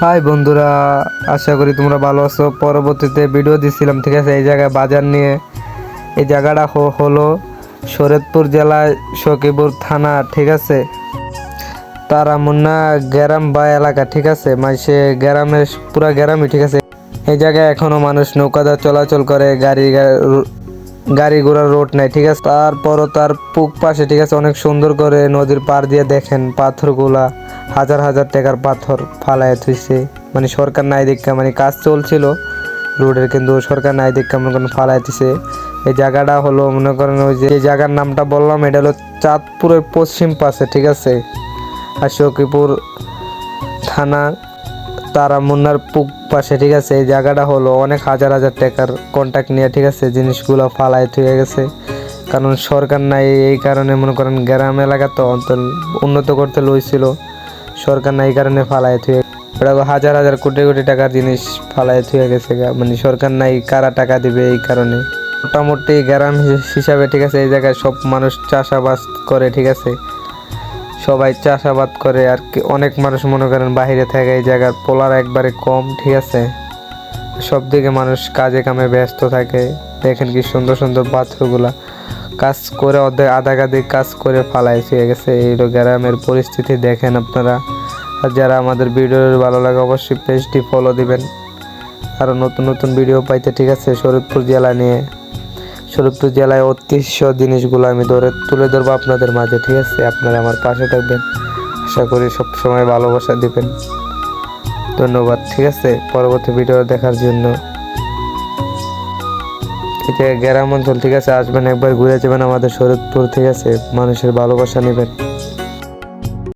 High বন্ধুরা, আশা করি তোমরা ভালো আছো। পরবর্তীতে ভিডিও দিছিলাম, ঠিক আছে? এই জায়গায় বাজার নিয়ে। এই জায়গাটা হলো শরৎপুর জেলায় সকিপুর থানা, ঠিক আছে? তারা মুন্না গ্রাম বা এলাকা, ঠিক আছে? মাইসে গ্রামের, পুরা গ্রামই, ঠিক আছে? এই জায়গায় এখনও মানুষ নৌকাদা চলাচল করে, গাড়ি গাড়ি ঘোড়ার রোড নাই, ঠিক আছে? তারপরও তার পুক পাশে, ঠিক আছে? অনেক সুন্দর করে নদীর পার দিয়ে দেখেন পাথরগুলা। হাজার হাজার টাকার পাথর ফালায় থুইছে মানে সরকার নাই দেখা মানে কাজ চলছিল। রোডের কিন্তু সরকার নাই দেখা, মনে করেন ফালায় দিছে। এই জায়গাটা হলো, মনে করেন ওই যে জায়গার নামটা বললাম, এটা হলো চাঁদপুরের পশ্চিম পাশে, ঠিক আছে? আর থানা তারা মুন্নার পুক পাশে, ঠিক আছে? এই জায়গাটা হলো অনেক হাজার হাজার টাকার কন্ট্যাক্ট নিয়ে, ঠিক আছে, জিনিসগুলো ফালায় থুয়ে গেছে। কারণ সরকার নাই এই কারণে, মনে করেন গ্রাম এলাকা তো অন্তর উন্নত করতে লইছিল। সরকার নাই এই কারণে ফালায় থুয়ে ওরা হাজার হাজার কোটি কোটি টাকার জিনিস ফালায় থুয়ে গেছে মানে সরকার নাই কারা টাকা দিবে এই কারণে। মোটামুটি গ্রাম হিসাবে, ঠিক আছে, এই জায়গায় সব মানুষ চাষাবাদ করে, ঠিক আছে। সবাই চাষাবাদ করে আর কি। অনেক মানুষ মনে করেন বাইরে থাকে এই জায়গার পোলার একবারে কম, ঠিক আছে? সব দিকে মানুষ কাজে কামে ব্যস্ত থাকে। দেখেন কি সুন্দর সুন্দর পাথরগুলা কাজ করে অর্ধেক আধা কাঁধে কাজ করে ফালাই হয়ে গেছে এই গ্রামের পরিস্থিতি দেখেন আপনারা। আর যারা আমাদের ভিডিও ভালো লাগে অবশ্যই পেজটি ফলো দিবেন। আরও নতুন নতুন ভিডিও পাইতে, ঠিক আছে? শরীরপুর জেলা নিয়ে। শরীরপুর জেলায় ঐতিহ্য জিনিসগুলো আমি ধরে তুলে ধরবো আপনাদের মাঝে, ঠিক আছে? আপনারা আমার পাশে থাকবেন। আশা করি সবসময় ভালোবাসা দিবেন। ধন্যবাদ, ঠিক আছে? পরবর্তী ভিডিও দেখার জন্য। গ্রাম অঞ্চল, ঠিক আছে? আসবেন একবার, ঘুরে যাবেন আমাদের শরীরপুর ঠিক আছে? মানুষের ভালোবাসা নেবেন।